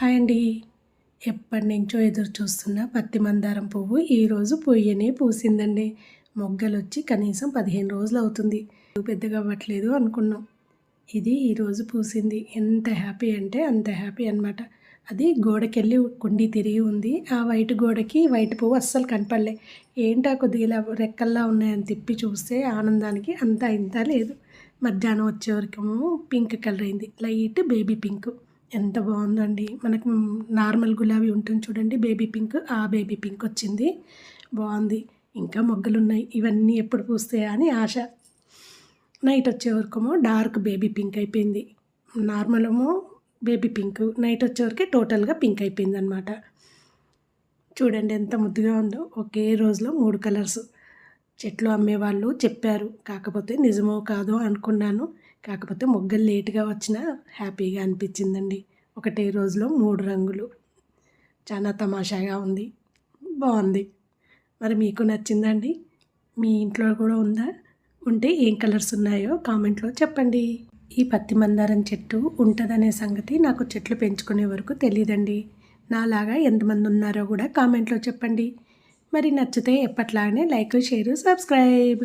Hi అండి. ఎప్పటి నుంచో ఎదురు చూస్తున్న పత్తి మందారం పువ్వు ఈరోజు పొయ్యనే పూసిందండి. మొగ్గలు వచ్చి కనీసం పదిహేను రోజులు అవుతుంది. పెద్దగా అవ్వట్లేదు అనుకున్నాం. ఇది ఈరోజు పూసింది. ఎంత హ్యాపీ అంటే అంత హ్యాపీ అనమాట అది గోడకెళ్ళి కుండి తిరిగి ఉంది. ఆ వైట్ గోడకి వైట్ పువ్వు అస్సలు కనపడలే. ఏంటా కొద్దిగా ఇలా రెక్కల్లా ఉన్నాయని తిప్పి చూస్తే ఆనందానికి అంత ఇంత లేదు. మధ్యాహ్నం వచ్చే వరకు పింక్ కలర్ అయింది. Light baby pink. ఎంత బాగుందండి. మనకు నార్మల్ గులాబీ ఉంటుంది చూడండి. బేబీ పింక్ ఆ బేబీ పింక్ వచ్చింది. బాగుంది. ఇంకా మొగ్గలు ఉన్నాయి ఇవన్నీ ఎప్పుడు పూస్తాయా అని ఆశ. నైట్ వచ్చే వరకేమో డార్క్ బేబీ పింక్ అయిపోయింది. నార్మల్ ఏమో బేబీ పింక్. నైట్ వచ్చే టోటల్గా పింక్ అయిపోయింది అనమాట చూడండి ఎంత ముద్దుగా ఉందో. ఒకే రోజులో మూడు కలర్స్. చెట్లు అమ్మేవాళ్ళు చెప్పారు. కాకపోతే నిజమో కాదో అనుకున్నాను. కాకపోతే మొగ్గలు లేట్గా వచ్చినా హ్యాపీగా అనిపించిందండి. ఒకటే రోజులో మూడు రంగులు. చాలా తమాషాగా ఉంది. బాగుంది. మరి మీకు నచ్చిందండి? మీ ఇంట్లో కూడా ఉందా? ఉంటే ఏం కలర్స్ ఉన్నాయో కామెంట్లో చెప్పండి. ఈ పత్తి మందారం చెట్టు ఉంటుందనే సంగతి నాకు చెట్లు పెంచుకునే వరకు తెలియదండి నాలాగా ఎంతమంది ఉన్నారో కూడా కామెంట్లో చెప్పండి. మరి నచ్చితే ఎప్పట్లానే లైక్ షేర్ సబ్స్క్రైబ్.